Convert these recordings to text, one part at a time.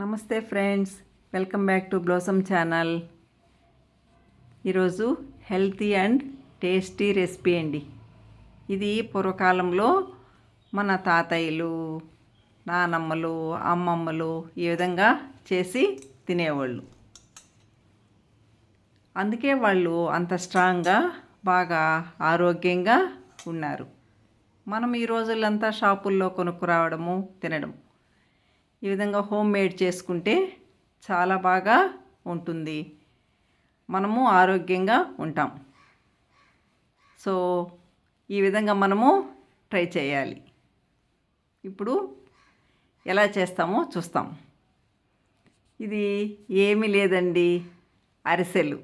నమస్తే friends welcome back to Blossom channel. ఈరోజు healthy and tasty recipe అండి. ఇది పూర్వకాలంలో మన తాతయ్యలు నానమ్మలు అమ్మమ్మలు ఈ విధంగా చేసి తినేవాళ్ళు. అందుకే వాళ్ళు అంత స్ట్రాంగ్గా బాగా ఆరోగ్యంగా ఉన్నారు. మనం ఈ రోజులంతా షాపుల్లో కొనుక్కురావడము తినడం ఈ విధంగా హోమ్ మేడ్ చేసుకుంటే చాలా బాగా ఉంటుంది. మనము ఆరోగ్యంగా ఉంటాం. సో ఈ విధంగా మనము ట్రై చేయాలి. ఇప్పుడు ఎలా చేస్తామో చూస్తాం. ఇది ఏమీ లేదండి. అరిసెలు.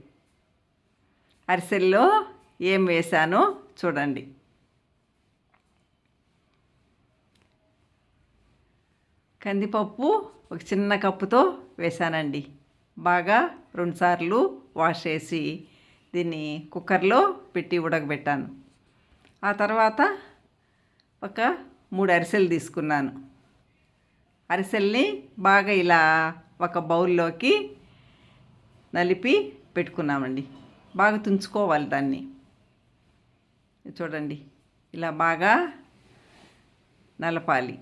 అరిసెల్లో ఏం వేశానో చూడండి. కందిపప్పు ఒక చిన్న కప్పుతో వేసానండి. బాగా రెండుసార్లు వాష్ చేసి దీన్ని కుక్కర్లో పెట్టి ఉడకబెట్టాను. ఆ తర్వాత ఒక మూడు అరిసెలు తీసుకున్నాను. అరిసెల్ని బాగా ఇలా ఒక బౌల్లోకి నలిపి పెట్టుకున్నామండి. బాగా తుంచుకోవాలి దాన్ని. చూడండి ఇలా బాగా నలపాలి.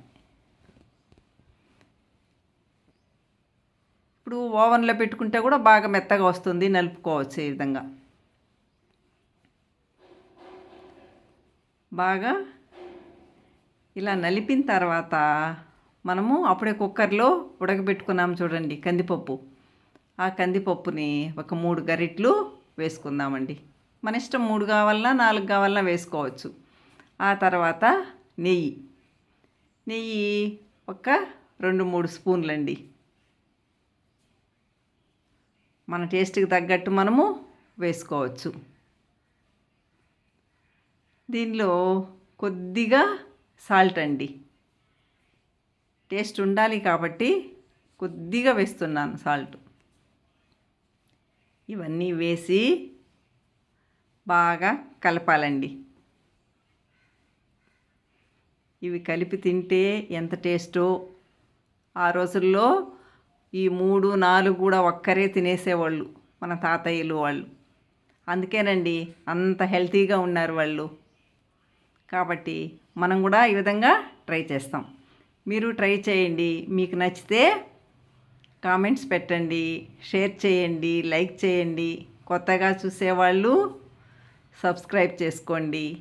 ఇప్పుడు ఓవెన్లో పెట్టుకుంటే కూడా బాగా మెత్తగా వస్తుంది నలుపుకోవచ్చు ఈ విధంగా. బాగా ఇలా నలిపిన తర్వాత మనము అప్పుడే కుక్కర్లో ఉడకబెట్టుకున్నాము చూడండి కందిపప్పు. ఆ కందిపప్పుని ఒక మూడు గరిట్లు వేసుకుందామండి. మన ఇష్టం మూడు కావాలన్నా నాలుగు కావాలన్నా వేసుకోవచ్చు. ఆ తర్వాత నెయ్యి. నెయ్యి ఒక రెండు మూడు స్పూన్లండి. మన టేస్ట్కి తగ్గట్టు మనము వేసుకోవచ్చు. దీనిలో కొద్దిగా సాల్ట్ అండి. టేస్ట్ ఉండాలి కాబట్టి కొద్దిగా వేస్తున్నాను సాల్ట్. ఇవన్నీ వేసి బాగా కలపాలండి. ఇవి కలిపి తింటే ఎంత టేస్టో ఆ రోజుల్లో ఈ మూడు నాలుగు కూడా ఒక్కరే తినేసేవాళ్ళు మన తాతయ్యలు వాళ్ళు. అందుకేనండి అంత హెల్తీగా ఉన్నారు వాళ్ళు. కాబట్టి మనం కూడా ఈ విధంగా ట్రై చేస్తాం. మీరు ట్రై చేయండి. మీకు నచ్చితే కామెంట్స్ పెట్టండి షేర్ చేయండి లైక్ చేయండి. కొత్తగా చూసేవాళ్ళు సబ్స్క్రైబ్ చేసుకోండి.